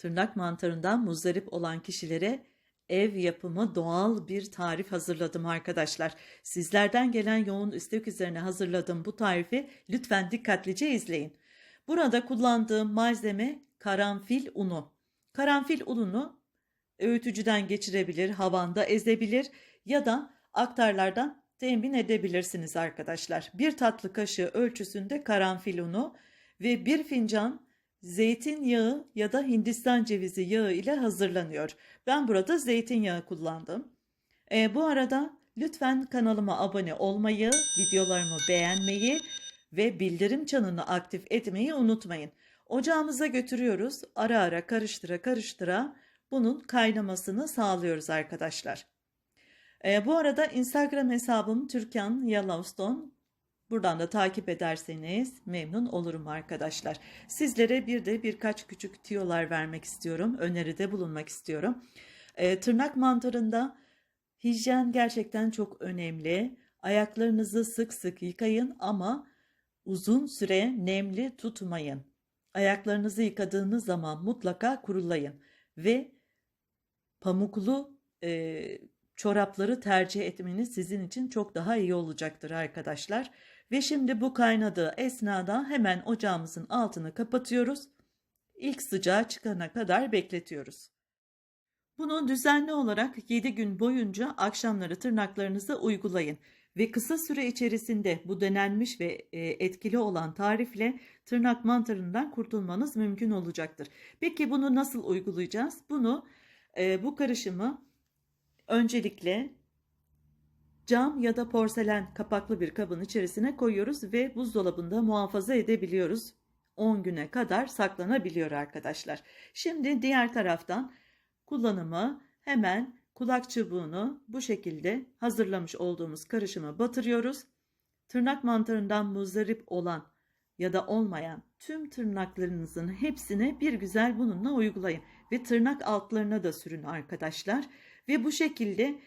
tırnak mantarından muzdarip olan kişilere ev yapımı doğal bir tarif hazırladım arkadaşlar. Sizlerden gelen yoğun istek üzerine hazırladığım bu tarifi lütfen dikkatlice izleyin. Burada kullandığım malzeme karanfil unu. Karanfil ununu öğütücüden geçirebilir, havanda ezebilir ya da aktarlardan temin edebilirsiniz arkadaşlar. Bir tatlı kaşığı ölçüsünde karanfil unu ve bir fincan zeytinyağı ya da Hindistan cevizi yağı ile hazırlanıyor. Ben burada zeytinyağı kullandım. E, bu arada lütfen kanalıma abone olmayı, videolarımı beğenmeyi ve bildirim çanını aktif etmeyi unutmayın. Ocağımıza götürüyoruz. Ara ara karıştıra karıştıra bunun kaynamasını sağlıyoruz arkadaşlar. E, bu arada Instagram hesabım Türkan Yellowstone. Buradan da takip ederseniz memnun olurum arkadaşlar. Sizlere bir de birkaç küçük tiyolar vermek istiyorum. Öneride bulunmak istiyorum. E, tırnak mantarında hijyen gerçekten çok önemli. Ayaklarınızı sık sık yıkayın ama uzun süre nemli tutmayın. Ayaklarınızı yıkadığınız zaman mutlaka kurulayın ve pamuklu e, çorapları tercih etmeniz sizin için çok daha iyi olacaktır arkadaşlar. Ve şimdi bu kaynadığı esnada hemen ocağımızın altını kapatıyoruz. İlk sıcağı çıkana kadar bekletiyoruz. Bunu düzenli olarak 7 gün boyunca akşamları tırnaklarınıza uygulayın ve kısa süre içerisinde bu denenmiş ve e, etkili olan tarifle tırnak mantarından kurtulmanız mümkün olacaktır. Peki bunu nasıl uygulayacağız? Bunu e, bu karışımı öncelikle cam ya da porselen kapaklı bir kabın içerisine koyuyoruz ve buzdolabında muhafaza edebiliyoruz. 10 güne kadar saklanabiliyor arkadaşlar. Şimdi diğer taraftan kullanımı hemen kulak çubuğunu bu şekilde hazırlamış olduğumuz karışıma batırıyoruz. Tırnak mantarından muzdarip olan ya da olmayan tüm tırnaklarınızın hepsini bir güzel bununla uygulayın ve tırnak altlarına da sürün arkadaşlar. Ve bu şekilde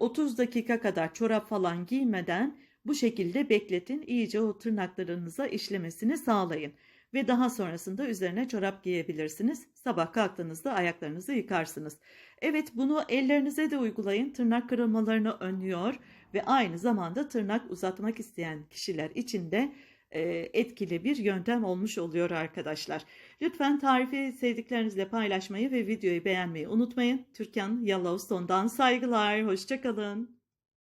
30 dakika kadar çorap falan giymeden bu şekilde bekletin. İyice o tırnaklarınıza işlemesini sağlayın. Ve daha sonrasında üzerine çorap giyebilirsiniz. Sabah kalktığınızda ayaklarınızı yıkarsınız. Evet bunu ellerinize de uygulayın. Tırnak kırılmalarını önlüyor ve aynı zamanda tırnak uzatmak isteyen kişiler için de etkili bir yöntem olmuş oluyor arkadaşlar. Lütfen tarifi sevdiklerinizle paylaşmayı ve videoyu beğenmeyi unutmayın. Türkan Yellowstone'dan saygılar. Hoşçakalın.